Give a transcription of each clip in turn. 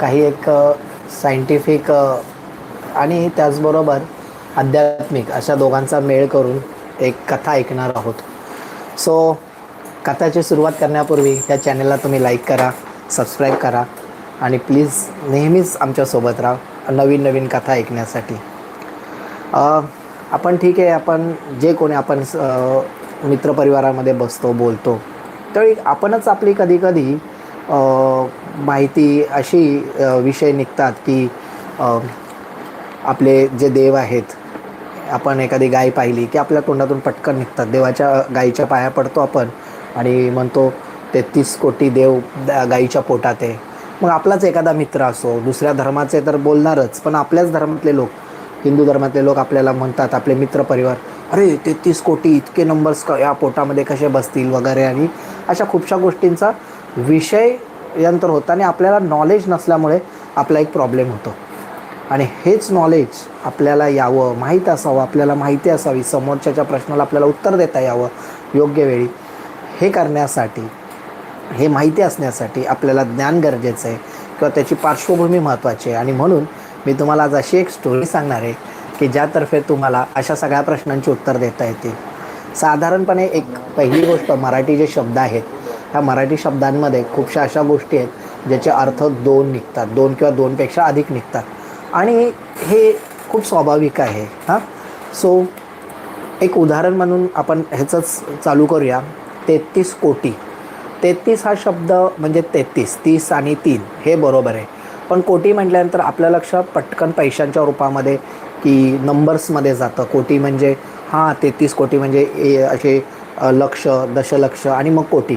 काही एक सायंटिफिक आणि त्याचबरोबर आध्यात्मिक अशा दोघांचा मेळ करून एक कथा ऐकणार आहोत. सो कथाची सुरुवात करण्यापूर्वी या चॅनलला तुम्ही लाईक करा सबस्क्राईब करा आणि प्लीज नेहमीच आमच्यासोबत राहा नवीन नवीन कथा ऐकण्यासाठी. आपण ठीक आहे आपण जे कोणी आपण मित्रपरिवारामध्ये बसतो बोलतो तर आपणच आपली कधी कधी माहिती अशी विषय निघतात की आपले जे देव आहेत आपण एखादी गाय पाहिली की आपल्या तोंडातून पटकन निघतात. देवाच्या गाईच्या पाया पडतो आपण आणि म्हणतो तेहतीस कोटी देव गाईच्या पोटात आहे. मग आपलाच एखादा मित्र असो दुसऱ्या धर्माचे तर बोलणारच पण आपल्याच धर्मातले लोक हिंदू धर्मातले लोक आपल्याला म्हणतात आपले मित्र परिवार अरे तेहतीस कोटी इतके नंबर्स क या पोटामध्ये कसे बसतील? वगैरे आणि अशा खूपशा गोष्टींचा विषय यंत्र होता आणि आपल्याला नॉलेज नसल्यामुळे आपला एक प्रॉब्लेम होतो. आणि हेच नॉलेज आपल्याला यावं माहीत असावं आपल्याला माहिती असावी समोरच्याच्या प्रश्नाला आपल्याला उत्तर देता यावं योग्य वेळी हे करण्यासाठी हे माहिती असण्यासाठी आपल्याला ज्ञान गरजेचं आहे किंवा त्याची पार्श्वभूमी महत्त्वाची आहे. आणि म्हणून मी तुम्हाला आज अशी एक स्टोरी सांगणार आहे की ज्यातर्फे तुम्हाला अशा सगळ्या प्रश्नांची उत्तर देता येतील. साधारणपणे एक पहिली गोष्ट मराठी जे शब्द आहेत ह्या मराठी शब्दांमध्ये खूपशा अशा गोष्टी आहेत ज्याचे अर्थ दोन निघतात. दोन किंवा दोनपेक्षा अधिक निघतात. आणि हे खूप स्वाभाविक आहे हां? सो एक उदाहरण म्हणून आपण ह्याचंच चालू करूया. तेहतीस कोटी. तेहतीस हा शब्द म्हणजे तेहतीस तीस आणि तीन हे बरोबर आहे. पण कोटी म्हटल्यानंतर आपल्या लक्ष पटकन पैशांच्या रूपामध्ये की नंबर्समध्ये जातं. कोटी म्हणजे हां तेहतीस कोटी म्हणजे ए असे लक्ष दशलक्ष आणि मग कोटी.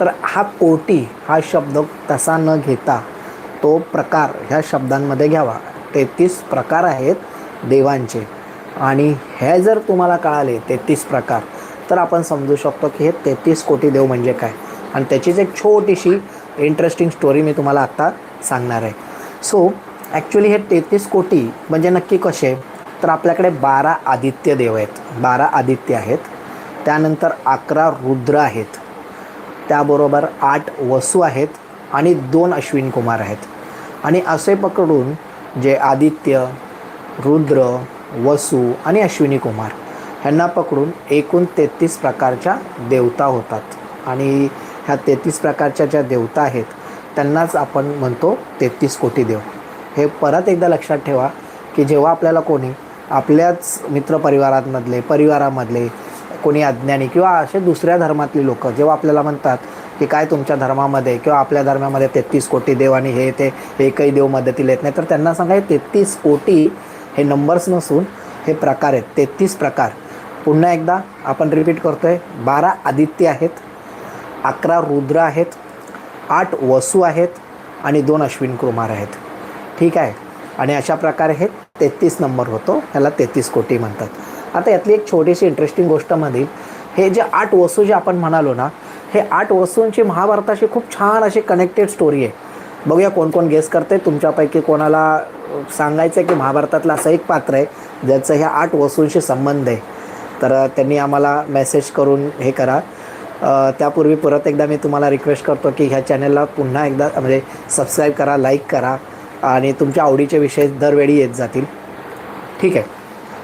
तर हा कोटी हा शब्द तसा न घेता तो प्रकार ह्या शब्दांमध्ये घ्यावा. तेहतीस प्रकार आहेत देवांचे. आणि हे जर तुम्हाला कळाले तेहतीस प्रकार तर आपण समजू शकतो की हे तेहतीस कोटी देव म्हणजे काय? आणि त्याचीच एक छोटीशी इंटरेस्टिंग स्टोरी मी तुम्हाला आत्ता सांगणार आहे. सो ॲक्च्युली हे तेहतीस कोटी म्हणजे नक्की कसे? तर आपल्याकडे बारा आदित्य देव आहेत. बारा आदित्य आहेत. त्यानंतर अकरा रुद्र आहेत. त्याबरोबर आठ वसू आहेत आणि दोन अश्विन कुमार आहेत. आणि असे पकडून जे आदित्य रुद्र वसू आणि अश्विनी कुमार ह्यांना पकडून एकूण तेहतीस प्रकारच्या देवता होतात. आणि ह्या तेहतीस प्रकारच्या ज्या देवता आहेत त्यांनाच आपण म्हणतो तेहतीस कोटी देव. हे परत एकदा लक्षात ठेवा की जेव्हा आपल्याला कोणी आपल्याच मित्रपरिवारांमधले परिवारामधले कोणी अज्ञानी किंवा असे दुसऱ्या धर्मातली लोक जेव्हा आपल्याला म्हणतात की काय तुमच्या धर्मामध्ये किंवा आपल्या धर्मामध्ये तेहतीस कोटी देव आणि हे ते एकही देव मदतीला येत नाही तर त्यांना सांगा तेहतीस कोटी हे नंबर्स नसून हे प्रकार आहेत. तेहतीस प्रकार. पुन्हा एकदा आपण रिपीट करतो आहे बारा आदित्य आहेत अकरा रुद्र आहेत आठ वसू आहेत आणि दोन अश्विन कुमार आहेत. ठीक आहे? आणि अशा प्रकारे हे तेहतीस नंबर होतो. ह्याला तेहतीस कोटी म्हणतात. आता यातली एक छोटीशी इंटरेस्टिंग गोष्टमध्ये हे जे आठ वस्तू जे आपण म्हणालो ना हे आठ वस्तूंची महाभारताशी खूप छान अशी कनेक्टेड स्टोरी आहे. बघूया कोण कोण गेस करते तुमच्यापैकी कोणाला सांगायचं आहे की महाभारतातलं असं एक पात्र आहे ज्याचं ह्या आठ वस्तूंशी संबंध आहे. तर त्यांनी आम्हाला मेसेज करून हे करा. त्यापूर्वी परत एकदा मी तुम्हाला रिक्वेस्ट करतो की ह्या चॅनलला पुन्हा एकदा म्हणजे सबस्क्राईब करा लाईक करा. आणि तुमच्या आवडीचे विषय दरवेळी येत जातील. ठीक आहे.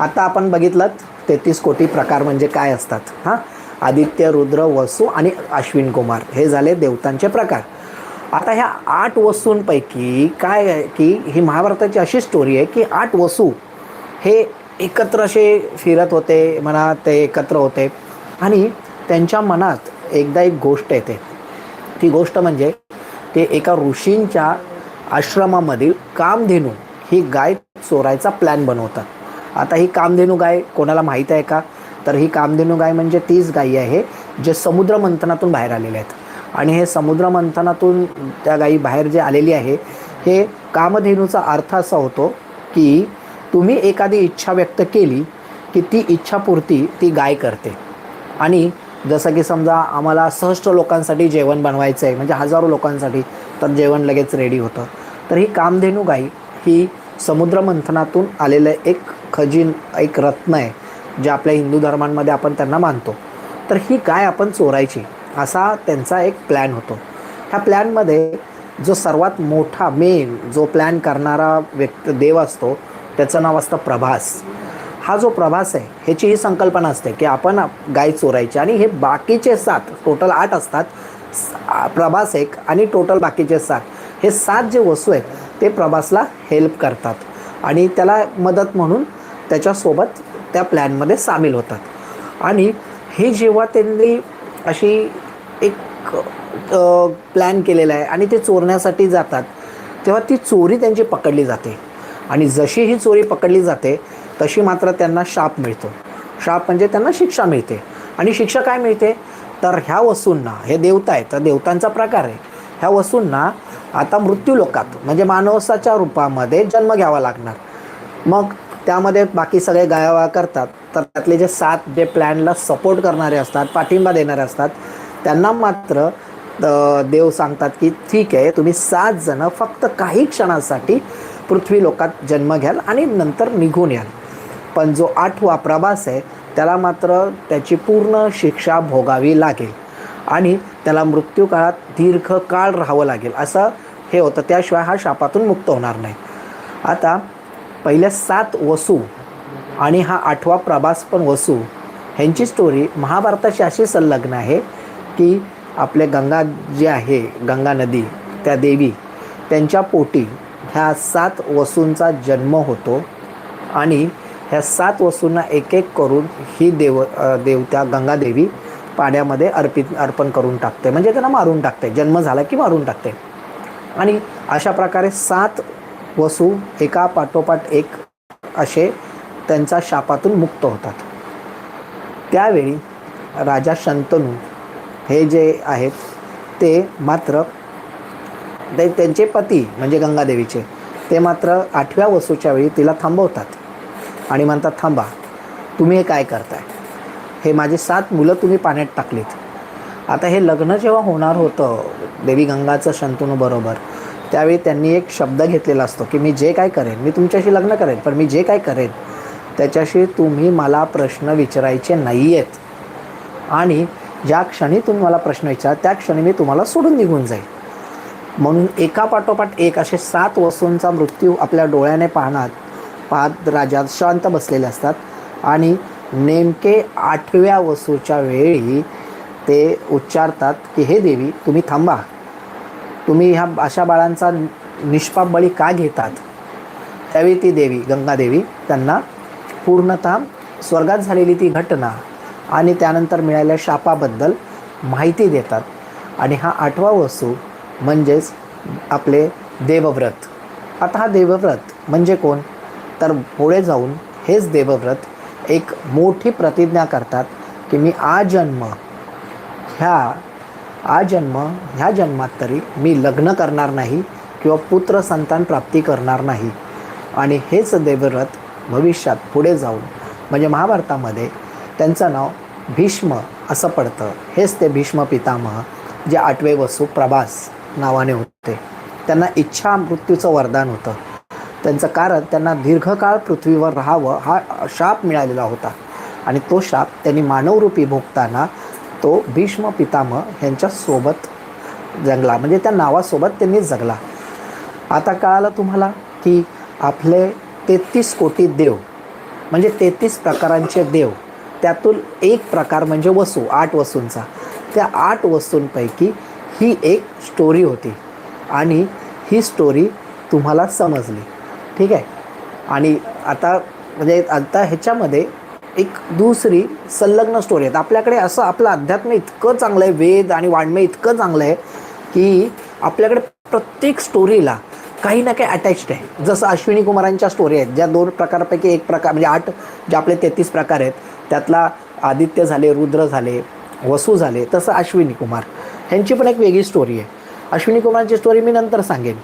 आता आपण बघितलं तेहतीस कोटी प्रकार म्हणजे काय असतात? हां? आदित्य रुद्र वसू आणि अश्विन कुमार हे झाले देवतांचे प्रकार. आता ह्या आठ वसूंपैकी काय आहे की ही महाभारताची अशी स्टोरी आहे की आठ वसू हे एकत्र असे फिरत होते म्हणा ते एकत्र होते. आणि त्यांच्या मनात एकदा एक गोष्ट येते. ती गोष्ट म्हणजे ते एका ऋषींच्या आश्रमामधील कामधेनू ही गाय चोरायचा प्लॅन बनवतात. आता ही कामधेनू गाय कोणाला माहीत आहे का? तर ही कामधेनू गाय म्हणजे तीच गायी आहे जे समुद्र मंथनातून बाहेर आलेले आहेत. आणि हे समुद्र मंथनातून त्या गायी बाहेर जे आलेली आहे हे कामधेनूचा अर्थ असा होतो की तुम्ही एखादी इच्छा व्यक्त केली की ती इच्छापूर्ती ती गाय करते. आणि जसं की समजा आम्हाला सहस्त्र लोकांसाठी जेवण बनवायचं आहे म्हणजे हजारो लोकांसाठी तर जेवण लगेच रेडी होतं. तर ही कामधेनू गाई ही समुद्र मंथनातून आलेलं एक खजीन एक रत्न आहे जे आपल्या हिंदू धर्मांमध्ये आपण त्यांना मानतो. तर ही गाय आपण चोरायची? असा त्यांचा एक प्लॅन होतो. ह्या प्लॅनमध्ये जो सर्वात मोठा मेन जो प्लॅन करणारा व्यक्ती देव असतो त्याचं नाव असतं प्रभास. हा जो प्रभास आहे ह्याची ही संकल्पना असते की आपण गाय चोरायची आणि हे बाकीचे सात टोटल आठ असतात प्रभास एक आणि टोटल बाकीचे सात. हे सात जे वस्तू आहेत ते प्रभासला हेल्प करतात. आणि त्याला मदत म्हणून त्याच्यासोबत त्या प्लॅनमध्ये सामील होतात. आणि हे जेव्हा त्यांनी अशी एक प्लॅन केलेला आहे आणि ते चोरण्यासाठी जातात तेव्हा ती चोरी त्यांची पकडली जाते. आणि जशी ही चोरी पकडली जाते तशी मात्र त्यांना शाप मिळतो. शाप म्हणजे त्यांना शिक्षा मिळते. आणि शिक्षा काय मिळते? तर ह्या वस्तूंना हे देवता आहे तर देवतांचा प्रकार आहे. ह्या वस्तूंना आता मृत्यू लोकात म्हणजे मानवसाच्या रूपामध्ये जन्म घ्यावा लागणार. मग त्यामध्ये बाकी सगळे गायावा करतात. तर त्यातले जे सात जे प्लॅनला सपोर्ट करणारे असतात पाठिंबा देणारे असतात त्यांना मात्र देव सांगतात की ठीक आहे तुम्ही सात जणं फक्त काही क्षणासाठी पृथ्वी लोकात जन्म घ्याल आणि नंतर निघून याल. पण जो आठवा प्रभास आहे त्याला मात्र त्याची पूर्ण शिक्षा भोगावी लागेल आणि त्याला मृत्यू काळात दीर्घकाळ राहावं लागेल. असं हे होतं. त्याशिवाय हा शापातून मुक्त होणार नाही. आता पहिल्या सात वसू आणि हा आठवा प्रभास पण वसू ह्यांची स्टोरी महाभारताशी अशी संलग्न आहे की आपले गंगा जी आहे गंगा नदी त्या देवी त्यांच्या पोटी ह्या सात वसूंचा जन्म होतो आणि ह्या सात वसूंना एक एक करून ही देव अ, देवत्या गंगादेवी पाण्यामध्ये अर्पित अर्पण करून टाकते. म्हणजे त्यांना मारून टाकते. जन्म झाला की मारून टाकते. आणि अशा प्रकारे सात वसू एका पाठोपाठ एक असे त्यांच्या शापातून मुक्त होतात. त्यावेळी राजा शंतनू हे जे आहेत ते मात्र ते त्यांचे पती म्हणजे गंगादेवीचे ते मात्र आठव्या वसूच्या वेळी तिला थांबवतात आणि म्हणतात थांबा तुम्ही हे काय करताय? हे माझे सात मुलं तुम्ही पाण्यात टाकलीत. आता हे लग्न जेव्हा होणार होतं देवी गंगाचं शंतनू बरोबर त्यावेळी त्यांनी एक शब्द घेतलेला असतो की मी जे काय करेन मी तुमच्याशी लग्न करेन पण मी जे काय करेन त्याच्याशी तुम्ही मला प्रश्न विचारायचे नाही आहेत आणि ज्या क्षणी तुम्ही मला प्रश्न विचार त्या क्षणी मी तुम्हाला सोडून निघून जाईल. म्हणून एका पाठोपाठ एक असे सात वसूंचा मृत्यू आपल्या डोळ्याने पाहणार पाहत राजा शांत बसलेले असतात. आणि नेमके आठव्या वसूच्या वेळी ते उच्चारतात की हे देवी तुम्ही थांबा. तुम्ही ह्या अशा बाळांचा निष्पाप बळी का घेतात? त्यावेळी ती देवी गंगादेवी त्यांना पूर्णतः स्वर्गात झालेली ती घटना आणि त्यानंतर मिळालेल्या शापाबद्दल माहिती देतात. आणि हा आठवा वस्तू म्हणजेच आपले देवव्रत. आता हा देवव्रत म्हणजे कोण? तर पुढे जाऊन हेच देवव्रत एक मोठी प्रतिज्ञा करतात की मी आजन्म ह्या आजन्म ह्या जन्मात तरी मी लग्न करणार नाही किंवा पुत्र संतान प्राप्ती करणार नाही. आणि हेच देवव्रत भविष्यात पुढे जाऊन म्हणजे महाभारतामध्ये त्यांचं नाव भीष्म असं पडतं. हेच ते भीष्म पितामह जे आठवे वसू प्रभास नावाने होते. त्यांना इच्छा मृत्यूचं वरदान होतं. त्यांचं कारण त्यांना दीर्घकाळ पृथ्वीवर राहावं हा शाप मिळालेला होता. आणि तो शाप त्यांनी मानवरूपी भोगताना तो भीष्म पितामह ह्यांच्यासोबत जगला म्हणजे त्या नावासोबत त्यांनी जगला. आता कळालं तुम्हाला की आपले तेहतीस कोटी देव म्हणजे तेहतीस प्रकारांचे देव त्यातून एक प्रकार म्हणजे वसू आठ वसूंचा. त्या आठ वस्तूंपैकी ही एक स्टोरी होती आणि ही स्टोरी तुम्हाला समजली. ठीक आहे? आणि आता म्हणजे आता ह्याच्यामध्ये एक दुसरी संलग्न स्टोरी आहेत. आपल्याकडे असं आपलं अध्यात्म इतकं चांगलं आहे वेद आणि वाङ्मय इतकं चांगलं आहे की आपल्याकडे प्रत्येक स्टोरीला काही ना काही अटॅच्ड आहे. जसं अश्विनी कुमारांच्या स्टोरी आहेत ज्या दोन प्रकारापैकी एक प्रकार म्हणजे आठ जे आपले तेहतीस प्रकार आहेत त्यातला आदित्य झाले रुद्र झाले वसू झाले तसं अश्विनी कुमार. ह्यांची पण एक वेगळी स्टोरी आहे. अश्विनी कुमारांची स्टोरी मी नंतर सांगेन.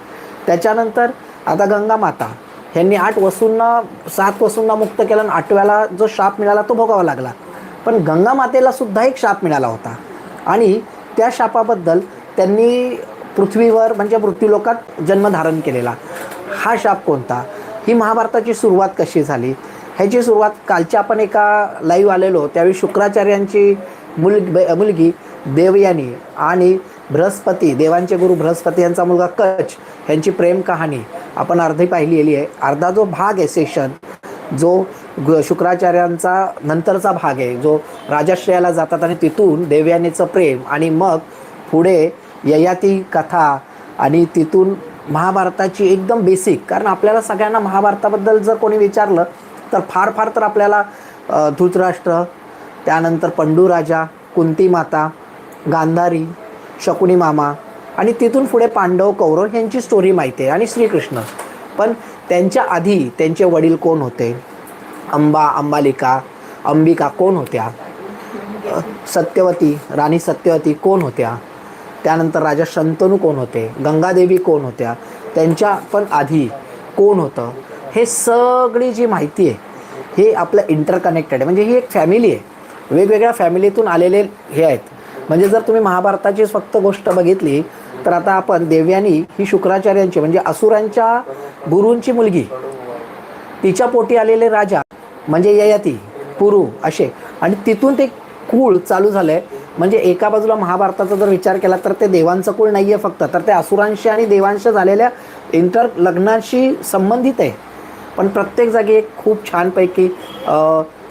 त्याच्यानंतर आता गंगा माता ह्यांनी आठ वसूंना सात वसूंना मुक्त केलं आणि आठव्याला जो शाप मिळाला तो भोगावा लागला. पण गंगा मातेला सुद्धा एक शाप मिळाला होता. आणि त्या शापाबद्दल त्यांनी पृथ्वीवर म्हणजे मृत्यूलोकात जन्मधारण केलेला. हा शाप कोणता? ही महाभारताची सुरुवात कशी झाली? ह्याची सुरुवात कालच्या आपण एका लाईव्ह आलेलो. त्यावेळी शुक्राचार्यांची मुल मुलगी देवयानी आणि बृहस्पती देवांचे गुरु बृहस्पती यांचा मुलगा कच यांची प्रेम कहाणी. आपण अर्धी पाहिलेली आहे. अर्धा जो भाग आहे सेशन जो शुक्राचार्यांचा नंतरचा भाग आहे जो राजाश्रयाला जातात आणि तिथून देवयानीचं प्रेम आणि मग पुढे ययाती कथा आणि तिथून महाभारताची एकदम बेसिक कारण आपल्याला सगळ्यांना महाभारताबद्दल जर कोणी विचारलं तर फार फार तर आपल्याला धृतराष्ट्र त्यानंतर पंडूराजा कुंती माता गांधारी शकुनी मामा आणि तिथून पुढे पांडव कौरव यांची स्टोरी माहिती आहे आणि श्रीकृष्ण. पण त्यांच्या आधी त्यांचे वडील कोण होते? अंबा अंबालिका अंबिका कोण होत्या? सत्यवती राणी सत्यवती कोण होत्या? त्यानंतर राजा शंतनू कोण होते? गंगादेवी कोण होत्या? त्यांच्या पण आधी कोण होतं? हे सगळी जी माहिती आहे हे आपलं इंटरकनेक्टेड आहे. म्हणजे ही एक फॅमिली आहे. वेगवेगळ्या फॅमिलीतून आलेले हे आहेत. म्हणजे जर तुम्ही महाभारताचीच फक्त गोष्ट बघितली तर आता आपण देवयानी ही शुक्राचार्यांची म्हणजे असुरांच्या गुरूंची मुलगी तिच्या पोटी आलेले राजा म्हणजे ययाती पुरू असे. आणि तिथून ते कुळ चालू झालं आहे म्हणजे एका बाजूला महाभारताचा जर विचार केला तर ते देवांचं कुळ नाही आहे फक्त. तर ते असुरांशी आणि देवांशी झालेल्या इंटर लग्नाशी संबंधित आहे. पण प्रत्येक जागी एक खूप छानपैकी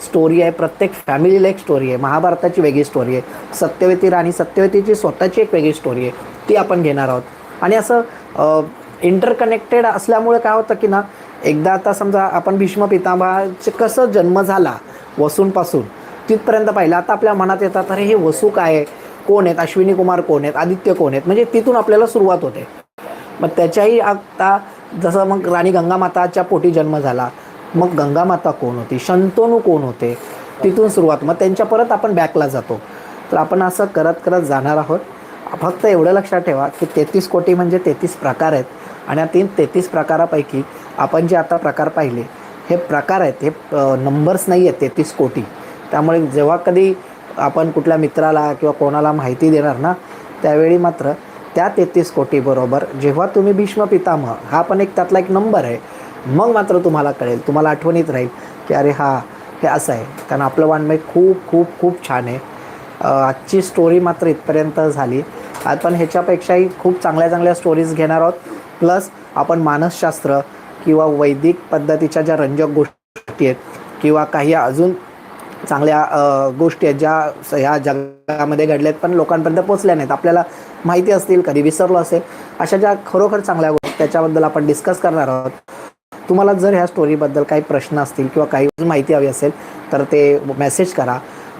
स्टोरी आहे. प्रत्येक फॅमिलीला एक स्टोरी आहे. महाभारताची वेगळी स्टोरी आहे. सत्यवती राणी सत्यवतीची स्वतःची एक वेगळी स्टोरी आहे. ती आपण घेणार आहोत. आणि असं इंटरकनेक्टेड असल्यामुळे काय होतं की ना एकदा आता समजा आपण भीष्म पितामहाचे कसं जन्म झाला वसूंपासून तिथपर्यंत पाहिलं आता आपल्या मनात येतात अरे हे वसू काय? आहे कोण आहेत? अश्विनी कुमार कोण आहेत? आदित्य कोण आहेत? म्हणजे तिथून आपल्याला सुरुवात होते. मग त्याच्याही आता जसं मग राणी गंगामाताच्या पोटी जन्म झाला मग गंगामाता कोण होती? शंतनू कोण होते? तिथून सुरुवात. मग त्यांच्या परत आपण बॅकला जातो. तर आपण असं करत करत जाणार आहोत. फक्त एवढं लक्षात ठेवा की तेहतीस कोटी म्हणजे तेहतीस प्रकार आहेत. आणि या तीन तेहतीस प्रकारापैकी आपण जे आता प्रकार पाहिले हे प्रकार आहेत. हे नंबर्स नाही आहेत तेहतीस कोटी. त्यामुळे जेव्हा कधी आपण कुठल्या मित्राला किंवा कोणाला माहिती देणार ना त्यावेळी मात्र त्या तेहतीस कोटीबरोबर जेव्हा तुम्ही भीष्म पितामह हा पण एक त्यातला एक नंबर आहे. मग मात्र तुम्हाला कळेल तुम्हाला आठवणीत राहील की अरे हा हे असं आहे. कारण आपलं वाङ्मय खूप खूप खूप छान आहे. आजची स्टोरी मात्र इथपर्यंत झाली. आपण ह्याच्यापेक्षाही खूप चांगल्या चांगल्या स्टोरीज घेणार आहोत. प्लस आपण मानसशास्त्र किंवा वैदिक पद्धतीच्या ज्या रंजक गोष्टी आहेत किंवा काही अजून चांगल्या गोष्टी आहेत ज्या स- ह्या जगामध्ये घडल्या आहेत पण लोकांपर्यंत पोचल्या नाहीत. आपल्याला माहिती असतील कधी विसरलो असेल अशा ज्या खरोखर चांगल्या गोष्टी त्याच्याबद्दल आपण डिस्कस करणार आहोत. तुम्हाला जर ह्या स्टोरीबद्दल काही प्रश्न असतील किंवा काही माहिती हवी असेल तर ते मेसेज करा.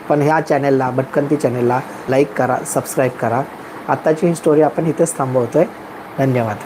पण ह्या चॅनेलला भटकंती चॅनेलला लाईक करा सबस्क्राईब करा. आत्ताची ही स्टोरी आपण इथेच थांबवतो आहे धन्यवाद.